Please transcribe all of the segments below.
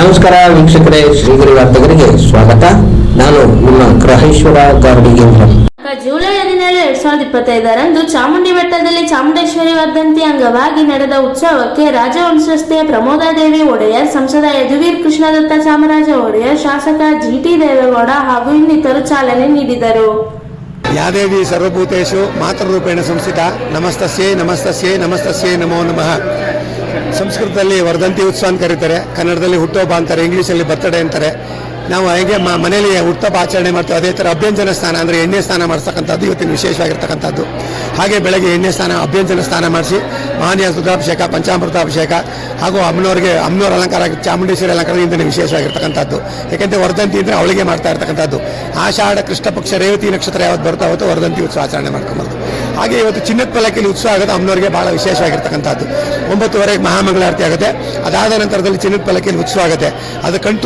ನಮಸ್ಕಾರ ವೀಕ್ಷಕರೇ ಶ್ರೀಗಿರಿ ವಾರ್ತೆಗರಿಗೆ ಸ್ವಾಗತ. ನಾನು ನಿಮ್ಮ ಗ್ರಹೇಶ್ವರ ಗಾರ್ಡಿಗೇಂದ್ರ ಜುಲೈ ಹದಿನೇಳು ಎರಡ್ ಸಾವಿರದ ಇಪ್ಪತ್ತೈದರಂದು ಚಾಮುಂಡಿ ಬೆಟ್ಟದಲ್ಲಿ ಚಾಮುಂಡೇಶ್ವರಿ ವರ್ಧಂತಿ ಅಂಗವಾಗಿ ನಡೆದ ಉತ್ಸವಕ್ಕೆ ರಾಜವಂಶಸ್ಥೆ ಪ್ರಮೋದಾದೇವಿ ಒಡೆಯರ್ ಸಂಸದ ಯದುವೀರ್ ಕೃಷ್ಣದತ್ತ ಚಾಮರಾಜ ಒಡೆಯರ್ ಶಾಸಕ ಜಿಟಿ ದೇವೇಗೌಡ ಹಾಗೂ ಇನ್ನಿತರು ಚಾಲನೆ ನೀಡಿದರು. ಯಾದೇವಿ ಸರ್ವಭೂತೇಶು ಮಾತೃರೂಪೇಣ ಸಂಸ್ಥಿತ ನಮಸ್ತಸ್ಯೇ ನಮಸ್ತಸ್ಯೇ ನಮಸ್ತಸ್ಯೇ ನಮೋ ನಮಃ. ಸಂಸ್ಕೃತದಲ್ಲಿ ವರ್ಧಂತಿ ಉತ್ಸವ ಅಂತ ಕರೀತಾರೆ. ಕನ್ನಡದಲ್ಲಿ ಹುಟ್ಟುಹಬ್ಬ ಅಂತಾರೆ, ಇಂಗ್ಲೀಷಲ್ಲಿ ಬರ್ತಡೇ ಅಂತಾರೆ. ನಾವು ಹೇಗೆ ಮನೆಯಲ್ಲಿ ಹುಟ್ಟುಹಬ್ಬ ಆಚರಣೆ ಮಾಡ್ತೀವಿ, ಅದೇ ಥರ ಅಭ್ಯಂಜನ ಸ್ನಾನ ಅಂದರೆ ಎಣ್ಣೆ ಸ್ನಾನ ಮಾಡಿಸ್ತಕ್ಕಂಥದ್ದು ಇವತ್ತಿನ ವಿಶೇಷವಾಗಿರ್ತಕ್ಕಂಥದ್ದು. ಹಾಗೆ ಬೆಳಗ್ಗೆ ಎಣ್ಣೆ ಸ್ನಾನ, ಅಭ್ಯಂಜನ ಸ್ನಾನ ಮಾಡಿಸಿ, ಮಹಾನೀಯ ರುದ್ರಾಭಿಷೇಕ, ಪಂಚಾಮೃತಾಭಿಷೇಕ ಹಾಗೂ ಅಮ್ಮನವ್ರಿಗೆ, ಅಮ್ಮನವ್ರ ಅಲಂಕಾರ, ಚಾಮುಂಡೇಶ್ವರಿ ಅಲಂಕಾರದಿಂದ ವಿಶೇಷವಾಗಿರ್ತಕ್ಕಂಥದ್ದು. ಯಾಕೆಂದರೆ ವರ್ಧಂತಿ ಅಂದರೆ ಅವಳಿಗೆ ಮಾಡ್ತಾ ಇರ್ತಕ್ಕಂಥದ್ದು. ಆಷಾಢ ಕೃಷ್ಣ ಪಕ್ಷ, ರೇವತಿ ನಕ್ಷತ್ರ ಯಾವತ್ತು ಬರ್ತಾ ಅವತ್ತು ವರ್ಧಂತಿ ಉತ್ಸವ ಆಚರಣೆ ಮಾಡ್ಕೊಂಬರ್ದು ಹಾಗೆ ಇವತ್ತು ಚಿನ್ನದ ಪಲ್ಲಕ್ಕಿಲಿ ಉತ್ಸವ ಆಗುತ್ತೆ ಅಮ್ಮನವರಿಗೆ ಬಹಳ ವಿಶೇಷವಾಗಿರ್ತಕ್ಕಂಥದ್ದು. ಒಂಬತ್ತುವರೆಗೆ ಮಹಾಮಂಗಳಾರತಿ ಆಗುತ್ತೆ. ಅದಾದ ನಂತರದಲ್ಲಿ ಚಿನ್ನದ ಪಲ್ಲಕ್ಕಿಲಿ ಉತ್ಸವ ಆಗುತ್ತೆ. ಅದು ಕಣ್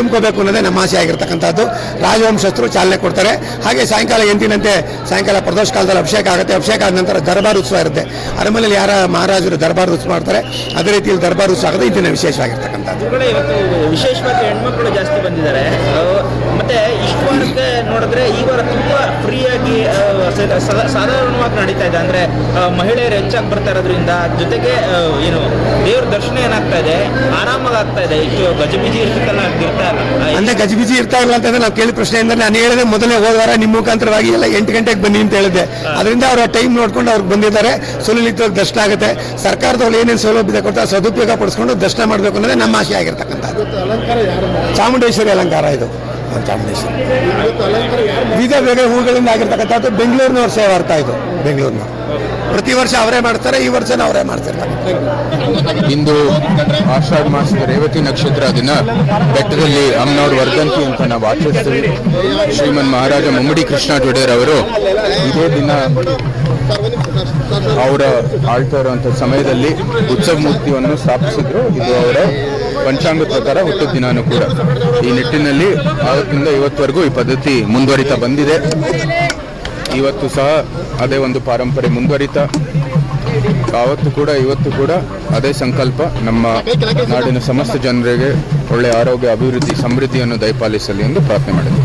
ಅನ್ನೋದೇ ನಮ್ಮ ಆಸೆ ಆಗಿರ್ತಕ್ಕಂಥದ್ದು. ರಾಜವಂಶಸ್ಥರು ಚಾಲನೆ ಕೊಡ್ತಾರೆ. ಹಾಗೆ ಸಾಯಂಕಾಲ ಎಂದಿನಂತೆ ಸಾಯಂಕಾಲ ಪ್ರದೋಷ ಕಾಲದಲ್ಲಿ ಅಭಿಷೇಕ ಆಗುತ್ತೆ. ಅಭಿಷೇಕ ಆದ ನಂತರ ದರ್ಬಾರ್ ಉತ್ಸವ ಇರುತ್ತೆ. ಅರಮನೆಯಲ್ಲಿ ಯಾರ ಮಹಾರಾಜರು ದರ್ಬಾರ್ ಉತ್ಸವ ಮಾಡ್ತಾರೆ, ಅದೇ ರೀತಿಯಲ್ಲಿ ದರ್ಬಾರ್ ಉತ್ಸವ ಆಗುತ್ತೆ ಇದನ್ನ ವಿಶೇಷವಾಗಿರ್ತಕ್ಕಂಥದ್ದು. ವಿಶೇಷವಾಗಿ ಹೆಣ್ಮಕ್ಳು ಜಾಸ್ತಿ ಬಂದಿದ್ದಾರೆ. ಮತ್ತೆ ಇಷ್ಟು ವಾರಕ್ಕೆ ನೋಡಿದ್ರೆ ಈ ವಾರ ತುಂಬಾ ಫ್ರೀಯಾಗಿ ಸಾಧಾರಣವಾಗಿ ನಡೀತಾ ಇದೆ. ಅಂದ್ರೆ ಮಹಿಳೆಯರು ಹೆಚ್ಚಾಗಿ ಬರ್ತಾ ಇರೋದ್ರಿಂದ ಜೊತೆಗೆ ಏನು ದೇವ್ರ ದರ್ಶನ ಏನಾಗ್ತಾ ಇದೆ? ಆರಾಮಾಗಿ ಆಗ್ತಾ ಇದೆ. ಇಷ್ಟು ಗಜಬಿಜಿ ಇರ್ತಲ್ಲ ಇರ್ತಾ ಇಲ್ಲ. ಅಂದ್ರೆ ಗಜಬಿಜಿ ಇರ್ತಾ ಇಲ್ಲ ಅಂತಂದ್ರೆ ನಾವು ಕೇಳಿದ ಪ್ರಶ್ನೆ ಅಂದ್ರೆ ನಾನು ಹೇಳಿದೆ ಮೊದಲೇ ಹೋದ ವಾರ ನಿಮ್ಮ ಮುಖಾಂತರವಾಗಿ ಎಲ್ಲ ಎಂಟು ಗಂಟೆಗೆ ಬನ್ನಿ ಅಂತ ಹೇಳಿದೆ ಅದರಿಂದ ಅವರ ಟೈಮ್ ನೋಡ್ಕೊಂಡು ಅವ್ರಿಗೆ ಬಂದಿದ್ದಾರೆ. ಸುಲಲಿತವಾಗಿ ದರ್ಶನ ಆಗುತ್ತೆ. ಸರ್ಕಾರದವ್ರು ಏನೇನು ಸೌಲಭ್ಯ ಕೊಡ್ತಾರೆ ಸದುಪಯೋಗ ಪಡಿಸ್ಕೊಂಡು ದರ್ಶನ ಮಾಡಬೇಕು ಅನ್ನೋದೇ ನಮ್ಮ ಆಶೆ ಆಗಿರ್ತಕ್ಕಂಥದ್ದು. ಚಾಮುಂಡೇಶ್ವರಿ ಅಲಂಕಾರ ಇದು. ಚಾಮುಂಡೇಶ್ವರಿ ವಿಧ ಬೇಗ ಹೂಗಳಿಂದ ಆಗಿರ್ತಕ್ಕಂಥದ್ದು ಬೆಂಗಳೂರಿನವ್ರ ಸೇವೆ ಬರ್ತಾ ಇದು ಬೆಂಗಳೂರಿನ. ಪ್ರತಿ ವರ್ಷ ಅವರೇ ಮಾಡ್ತಾರೆ ಈ ವರ್ಷನ ಅವರೇ ಮಾಡ್ತಿರ್ತಾರೆ. ಇಂದು ಆಷಾಢ ಮಾಸದ ರೇವತಿ ನಕ್ಷತ್ರ ದಿನ. ಬೆಟ್ಟದಲ್ಲಿ ಅಮ್ಮನವ್ರ ವರ್ಧಂತಿ ಅಂತ ನಾವು ಆಚರಿಸ್ತೀವಿ. ಶ್ರೀಮನ್ ಮಹಾರಾಜ ಮುಮ್ಮಡಿ ಕೃಷ್ಣ ಜೊಡೆಯರ್ ಅವರು ಇದೇ ದಿನ ಅವರ ಆಳ್ತಾ ಇರುವಂಥ ಸಮಯದಲ್ಲಿ ಉತ್ಸವ ಮೂರ್ತಿಯನ್ನು ಸ್ಥಾಪಿಸಿದ್ರು. ಇದು ಅವರ ಪಂಚಾಂಗ ಪ್ರಕಾರ ಹುಟ್ಟು ದಿನಾನು ಕೂಡ. ಈ ನಿಟ್ಟಿನಲ್ಲಿ ಆವತ್ತಿನಿಂದ ಇವತ್ತವರೆಗೂ ಈ ಪದ್ಧತಿ ಮುಂದುವರಿತಾ ಬಂದಿದೆ. ಇವತ್ತು ಸಹ ಅದೇ ಒಂದು ಪಾರಂಪರೆ ಮುಂದುವರಿತಾ, ಆವತ್ತು ಕೂಡ, ಇವತ್ತು ಕೂಡ ಅದೇ ಸಂಕಲ್ಪ. ನಮ್ಮ ನಾಡಿನ ಸಮಸ್ತ ಜನರಿಗೆ ಒಳ್ಳೆಯ ಆರೋಗ್ಯ, ಅಭಿವೃದ್ಧಿ, ಸಮೃದ್ಧಿಯನ್ನು ದಯಪಾಲಿಸಲಿ ಎಂದು ಪ್ರಾರ್ಥನೆ ಮಾಡಿದೆ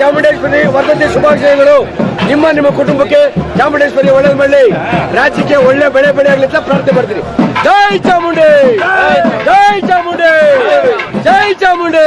ಚಾಮುಂಡೇಶ್ವರಿ ವರ್ಧಂತಿ ಶುಭಾಶಯಗಳು. ನಿಮ್ಮ ನಿಮ್ಮ ಕುಟುಂಬಕ್ಕೆ ಚಾಮುಂಡೇಶ್ವರಿ ಒಳ್ಳೇದು ಮಾಡಲಿ. ರಾಜ್ಯಕ್ಕೆ ಒಳ್ಳೆ ಬೆಳೆ ಬೆಳೆ ಆಗಲಿ ಅಂತ ಪ್ರಾರ್ಥನೆ ಮಾಡ್ತೀನಿ ಜೈ ಚಾಮುಂಡೇ! ಜೈ ಚಾಮುಂಡೇ! ಜೈ ಚಾಮುಂಡಿ!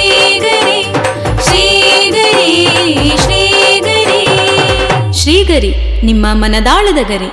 ನಿಮ್ಮ ಮನದಾಳದ ಗರಿ.